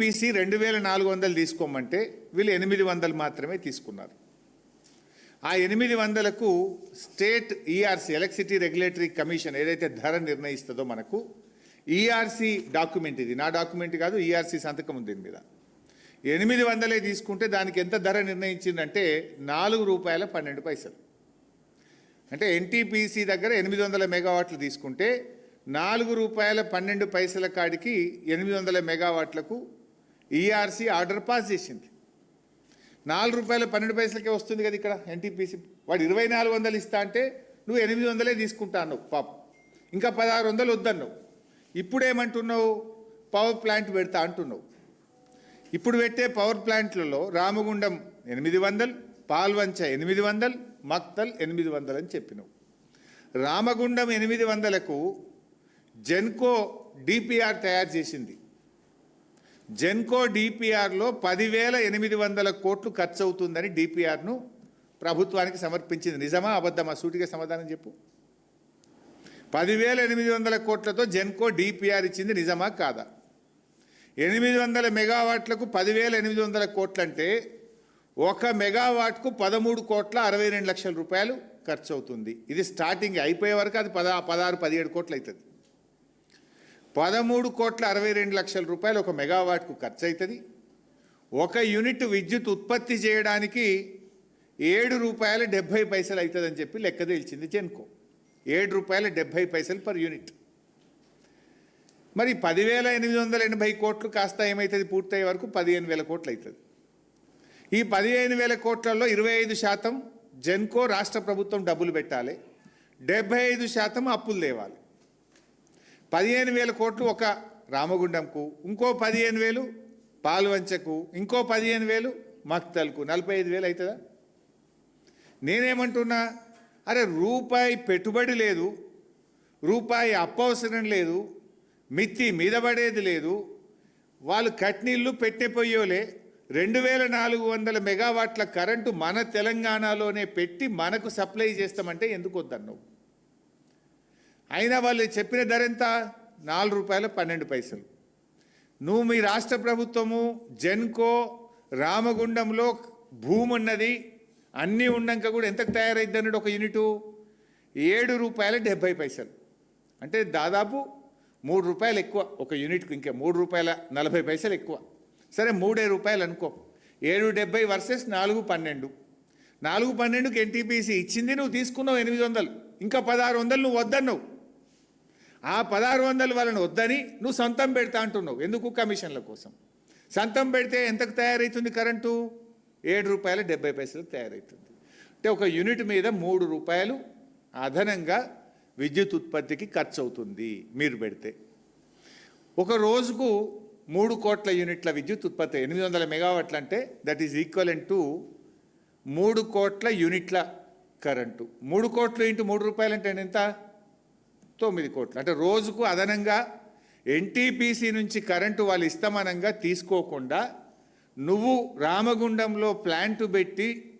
BC రెండు వేల నాలుగు వందలు తీసుకోమంటే వీళ్ళు ఎనిమిది వందలు మాత్రమే తీసుకున్నారు. ఆ ఎనిమిది వందలకు state ERC electricity regulatory commission ఏదైతే ధర నిర్ణయిస్తుందో మనకు ఈఆర్సీ డాక్యుమెంట్ ఇది. నా డాక్యుమెంట్ కాదు ఈఆర్సీ సంతకం ఉంది దీని మీద. ఎనిమిది వందలే తీసుకుంటే దానికి ఎంత ధర నిర్ణయించిందంటే నాలుగు రూపాయల పన్నెండు పైసలు. అంటే ఎన్టీపీసీ దగ్గర ఎనిమిది వందల మెగావాట్లు తీసుకుంటే నాలుగు రూపాయల పన్నెండు పైసల కాడికి ఎనిమిది వందల మెగావాట్లకు ఈఆర్సీ ఆర్డర్ పాస్ చేసింది. నాలుగు రూపాయల పన్నెండు పైసలకే వస్తుంది కదా ఇక్కడ ఎన్టీపీసీ వాడు ఇరవై నాలుగు వందలు ఇస్తా అంటే నువ్వు ఎనిమిది వందలే తీసుకుంటా అన్నావు పాప. ఇంకా పదహారు వందలు వద్దన్నావు. ఇప్పుడేమంటున్నావు? పవర్ ప్లాంట్ పెడతా అంటున్నావు. ఇప్పుడు పెట్టే పవర్ ప్లాంట్లలో రామగుండం ఎనిమిది వందలు పాల్వంచ ఎనిమిది వందలు మక్తల్ ఎనిమిది వందలు అని చెప్పినావు. రామగుండం ఎనిమిది వందలకు జెన్కో డిపిఆర్ తయారు చేసింది. జెన్కో డిపిఆర్లో పదివేల ఎనిమిది వందల కోట్లు ఖర్చు అవుతుందని డిపిఆర్ను ప్రభుత్వానికి సమర్పించింది. నిజమా? అబద్ధమా? సూటిగా సమాధానం చెప్పు. పదివేల ఎనిమిది వందల కోట్లతో జెన్కో డిపిఆర్ ఇచ్చింది నిజమా? కాదా? ఎనిమిది వందల మెగావాట్లకు పదివేల ఎనిమిది వందల కోట్లంటే ఒక మెగావాట్కు పదమూడు కోట్ల అరవై రెండు లక్షల రూపాయలు ఖర్చు అవుతుంది ఇది స్టార్టింగ్. అయిపోయే వరకు అది పద పదహారు పదిహేడు కోట్లు అవుతుంది పదమూడు కోట్ల అరవై రెండు లక్షల రూపాయలు ఒక మెగావాట్కు ఖర్చు అవుతుంది ఒక యూనిట్ విద్యుత్ ఉత్పత్తి చేయడానికి ఏడు రూపాయల డెబ్భై పైసలు అవుతుందని చెప్పి లెక్క తేల్చింది జెన్కో. ఏడు రూపాయల డెబ్భై పైసలు పర్ యూనిట్. మరి పదివేల ఎనిమిది వందల ఎనభై కోట్లు కాస్త ఏమవుతుంది పూర్తయ్యే వరకు పదిహేను వేల కోట్లు అవుతుంది ఈ పదిహేను వేల కోట్లలో ఇరవై ఐదు శాతం జెన్కో రాష్ట్ర ప్రభుత్వం డబ్బులు పెట్టాలి. డెబ్భై ఐదు శాతం అప్పులు తేవాలి. పదిహేను వేల కోట్లు ఒక రామగుండంకు ఇంకో పదిహేను వేలు పాల్వంచకు ఇంకో పదిహేను వేలు మక్తల్కు. నలభై ఐదు వేలు అవుతుందా నేనేమంటున్నా అరే రూపాయి పెట్టుబడి లేదు రూపాయి అప్పవసరం లేదు మిత్తి మీద పడేది లేదు వాళ్ళు కట్నీళ్ళు పెట్టిపోయోలే రెండు వేల నాలుగు వందల మెగావాట్ల కరెంటు మన తెలంగాణలోనే పెట్టి మనకు సప్లై చేస్తామంటే ఎందుకు వద్దన్నావు? అయినా వాళ్ళు చెప్పిన ధర ఎంత? నాలుగు రూపాయల పన్నెండు పైసలు. నువ్వు మీ రాష్ట్ర ప్రభుత్వము జెన్కో రామగుండంలో భూమి ఉన్నది అన్నీ ఉన్నాక కూడా ఎంతకు తయారైద్ది అన్నాడు ఒక యూనిటు? ఏడు రూపాయల డెబ్భై పైసలు. అంటే దాదాపు మూడు రూపాయలు ఎక్కువ ఒక యూనిట్కి ఇంకా మూడు రూపాయల నలభై పైసలు ఎక్కువ. సరే మూడే రూపాయలు అనుకో. ఏడు డెబ్బై వర్సెస్ నాలుగు పన్నెండు. నాలుగు పన్నెండుకి ఎన్టీపీసీ ఇచ్చింది నువ్వు తీసుకున్నావు ఎనిమిది వందలు. ఇంకా పదహారు వందలు నువ్వు వద్దన్నావు. ఆ పదహారు వందలు వాళ్ళని వద్దని నువ్వు సొంతం పెడతా అంటున్నావు. ఎందుకు కమిషన్ల కోసం? సొంతం పెడితే ఎంతకు తయారవుతుంది కరెంటు? ఏడు రూపాయల డెబ్బై పైసలు తయారవుతుంది అంటే ఒక యూనిట్ మీద మూడు రూపాయలు అదనంగా విద్యుత్ ఉత్పత్తికి ఖర్చు అవుతుంది మీరు పెడితే. ఒక రోజుకు మూడు కోట్ల యూనిట్ల విద్యుత్ ఉత్పత్తి ఎనిమిది వందల మెగావాట్లు అంటే దట్ ఈజ్ ఈక్వలెంట్ టు మూడు కోట్ల యూనిట్ల కరెంటు. మూడు కోట్లు ఇంటూ మూడు రూపాయలు అంటే ఎంత? తొమ్మిది కోట్లు. అంటే రోజుకు అదనంగా ఎన్టీపీసీ నుంచి కరెంటు వాళ్ళు ఇస్తమానంగా తీసుకోకుండా నువ్వు రామగుండంలో ప్లాంటు పెట్టి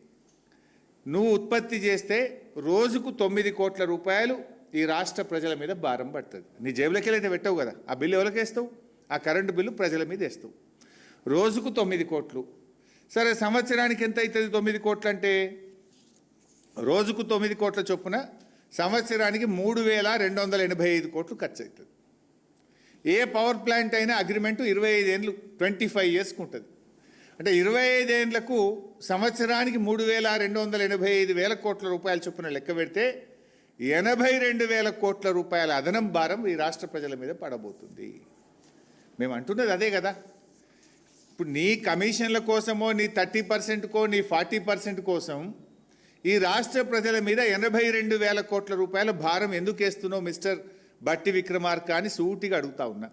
నువ్వు ఉత్పత్తి చేస్తే రోజుకు తొమ్మిది కోట్ల రూపాయలు ఈ రాష్ట్ర ప్రజల మీద భారం పడుతుంది. నీ జేబులకి అయితే పెట్టవు కదా. ఆ బిల్లు ఎవరికి వేస్తావు? ఆ కరెంటు బిల్లు ప్రజల మీద వేస్తావు. రోజుకు తొమ్మిది కోట్లు. సరే సంవత్సరానికి ఎంత అవుతుంది తొమ్మిది కోట్లు అంటే రోజుకు తొమ్మిది కోట్ల చొప్పున సంవత్సరానికి మూడు వేల రెండు వందల ఎనభై ఐదు కోట్లు ఖర్చు అవుతుంది ఏ పవర్ ప్లాంట్ అయినా అగ్రిమెంటు ఇరవై ఐదేళ్ళు ట్వంటీ ఫైవ్ ఇయర్స్కి ఉంటుంది అంటే ఇరవై ఐదేళ్ళకు సంవత్సరానికి మూడు వేల రెండు వందల ఎనభై ఐదు వేల కోట్ల రూపాయల చొప్పున లెక్క పెడితే ఎనభై రెండు వేల కోట్ల రూపాయల అదనం భారం ఈ రాష్ట్ర ప్రజల మీద పడబోతుంది. మేము అంటున్నది అదే కదా. ఇప్పుడు నీ కమిషన్ల కోసమో నీ థర్టీ పర్సెంట్కో నీ ఫార్టీ పర్సెంట్ కోసం ఈ రాష్ట్ర ప్రజల మీద ఎనభై రెండు వేల కోట్ల రూపాయల భారం ఎందుకు వేస్తున్నావు మిస్టర్ బట్టి విక్రమార్క అని సూటిగా అడుగుతా ఉన్నా.